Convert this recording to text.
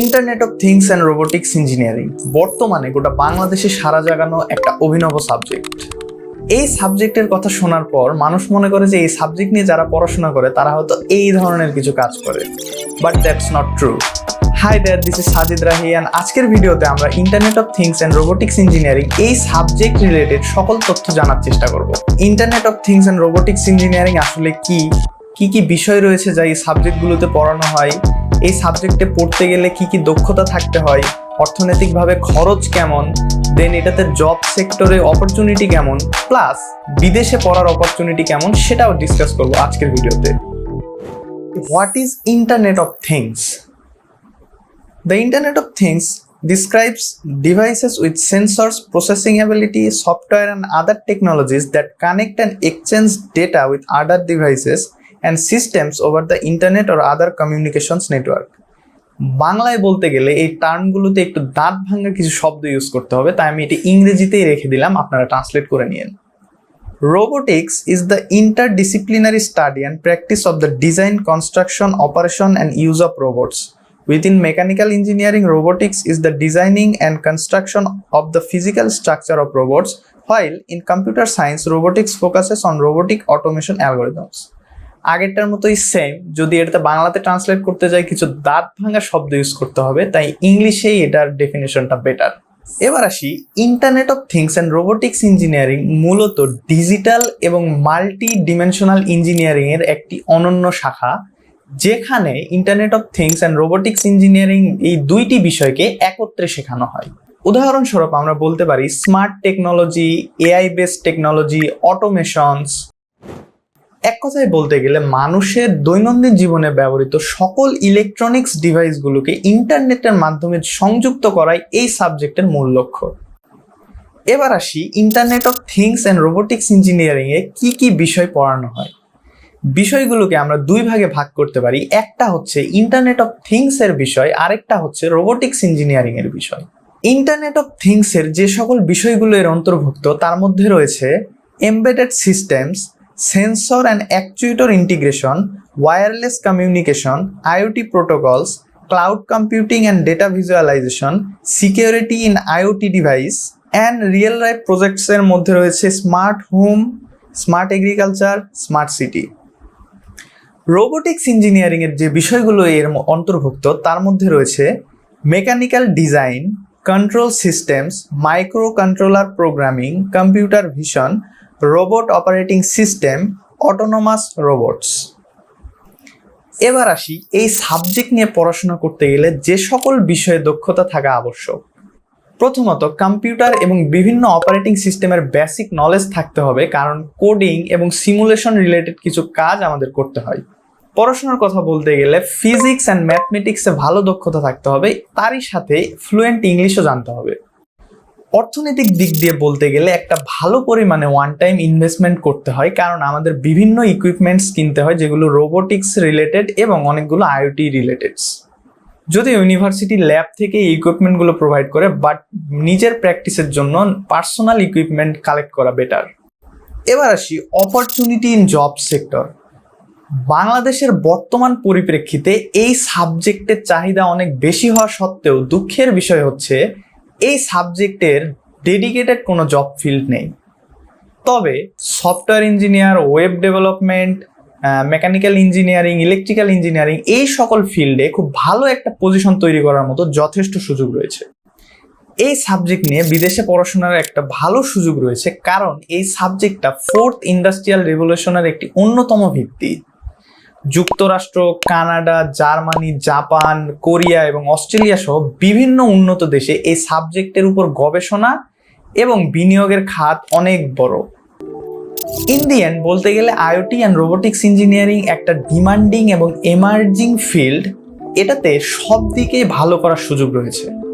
Internet of things and robotics engineering বর্তমানে গোটা বাংলাদেশে সারা জাগানো একটা অভিনব সাবজেক্ট এই সাবজেক্টের কথা শোনার পর মানুষ মনে করে যে এই সাবজেক্ট নিয়ে যারা পড়াশোনা করে, তারা হয়তো এই ধরনের কিছু কাজ করে। But that's not true hi that this is Sajid Rahiyan আজকের ভিডিওতে আমরা internet of things and robotics engineering এই সাবজেক্ট রিলেটেড সকল তথ্য জানার চেষ্টা করব। Internet of things and robotics engineering আসলে কি? কি বিষয় রয়েছে যা এই সাবজেক্টগুলোতে পড়ানো হয়? এই সাবজেক্টে পড়তে গেলে কি কি দক্ষতা থাকতে হয়, অর্থনৈতিকভাবে খরচ কেমন দেন এটাতে জব সেক্টরে অপরচুনিটি কেমন প্লাস বিদেশে পড়ার অপরচুনিটি কেমন সেটাও ডিসকাস করব আজকের ভিডিওতে। What is internet of things the internet of things describes devices with sensors processing ability software and other technologies that connect and exchange data with other devices and systems over the internet or other communications network বাংলায় বলতে গেলে এই টার্মগুলোতে একটু দাঁত ভাঙ্গা কিছু শব্দ use করতে হবে, তাই আমি এটি ইংরেজিতেই রেখে দিলাম, আপনারা ট্রান্সলেট করে নিন robotics is the interdisciplinary study and practice of the design construction operation and use of robots within mechanical engineering robotics is the designing and construction of the physical structure of robots while in computer science robotics focuses on robotic automation algorithms আগেরটার মতোই same যদি এটাতে বাংলাতে translate করতে যাই, কিছু দাঁত ভাঙা শব্দ ইউজ করতে হবে, তাই ইংলিশেই এটার ডেফিনেশনটা বেটার এবার আসি internet of things and robotics engineering মূলত ডিজিটাল এবং মাল্টি ডিমেনশনাল ইঞ্জিনিয়ারিং এর একটি অনন্য শাখা, যেখানে internet of things and robotics engineering এই দুইটি বিষয়কে একত্রে শেখানো হয়। উদাহরণস্বরূপ আমরা বলতে পারি smart technology AI based technology automations এক কথায় বলতে গেলে মানুষের দৈনন্দিন জীবনে ব্যবহৃত সকল ইলেকট্রনিক্স ডিভাইসগুলোকে ইন্টারনেটের মাধ্যমে সংযুক্ত করাই এই সাবজেক্টের মূল লক্ষ্য। এবার আসি internet of things and robotics ইঞ্জিনিয়ারিংয়ে কি কি বিষয় পড়ানো হয়। বিষয়গুলোকে আমরা দুই ভাগে ভাগ করতে পারি। একটা হচ্ছে ইন্টারনেট অফ থিংস এর বিষয়, আরেকটা হচ্ছে রোবোটিক্স ইঞ্জিনিয়ারিং এর বিষয়। ইন্টারনেট অফ থিংস এর যে সকল বিষয়গুলো এর অন্তর্ভুক্ত, তার মধ্যে রয়েছে embedded systems sensor and actuator integration wireless communication IoT protocols cloud computing and data visualisation security in IoT device and real life প্রজেক্টসের মধ্যে রয়েছে smart home smart agriculture smart city robotics ইঞ্জিনিয়ারিংয়ের যে বিষয়গুলো এর অন্তর্ভুক্ত, তার মধ্যে রয়েছে mechanical design control systems microcontroller programming computer vision robot operating system autonomous robots এবার আসি এই সাবজেক্ট নিয়ে পড়াশোনা করতে গেলে যে সকল বিষয়ে দক্ষতা থাকা আবশ্যক। প্রথমত কম্পিউটার এবং বিভিন্ন অপারেটিং সিস্টেমের বেসিক নলেজ থাকতে হবে, কারণ কোডিং এবং সিমুলেশন রিলেটেড কিছু কাজ আমাদের করতে হয়। পড়াশোনার কথা বলতে গেলে ফিজিক্স অ্যান্ড ম্যাথমেটিক্সে ভালো দক্ষতা থাকতে হবে, তারই সাথে ফ্লুয়েন্ট ইংলিশও জানতে হবে। অর্থনৈতিক দিক দিয়ে বলতে গেলে একটা ভালো পরিমাণে ওয়ান টাইম ইনভেস্টমেন্ট করতে হয়, কারণ আমাদের বিভিন্ন ইকুইপমেন্টস কিনতে হয়, যেগুলো রোবোটিক্স রিলেটেড এবং অনেকগুলো আইওটি রিলেটেড যদি ইউনিভার্সিটি ল্যাব থেকে ইকুইপমেন্টগুলো প্রোভাইড করে বাট নিজের প্র্যাকটিসের জন্য পার্সোনাল ইকুইপমেন্ট কালেক্ট করা বেটার এবার আসি অপরচুনিটি ইন জব সেক্টর বাংলাদেশের বর্তমান পরিপ্রেক্ষিতে এই সাবজেক্টের চাহিদা অনেক বেশি হওয়া সত্ত্বেও দুঃখের বিষয় হচ্ছে এই সাবজেক্টের ডেডিকেটেড কোনো জব ফিল্ড নেই। তবে software engineer web development mechanical engineering electrical engineering এই সকল ফিল্ডে খুব ভালো একটা পজিশন তৈরি করার মতো যথেষ্ট সুযোগ রয়েছে। এই সাবজেক্ট নিয়ে বিদেশে পড়াশোনার একটা ভালো সুযোগ রয়েছে, কারণ এই সাবজেক্টটা ফোর্থ ইন্ডাস্ট্রিয়াল রেভলিউশনের একটি অন্যতম ভিত্তি। যুক্তরাষ্ট্র, কানাডা, জার্মানি, জাপান, কোরিয়া এবং অস্ট্রেলিয়া সহ বিভিন্ন উন্নত দেশে এই সাবজেক্টের উপর গবেষণা এবং বিনিয়োগের খাত অনেক বড়। ইন্ডিয়ান বলতে গেলে আইওটি অ্যান্ড রোবোটিক্স ইঞ্জিনিয়ারিং একটা ডিমান্ডিং এবং এমার্জিং ফিল্ড, এটাতে সব দিকেই ভালো করার সুযোগ রয়েছে।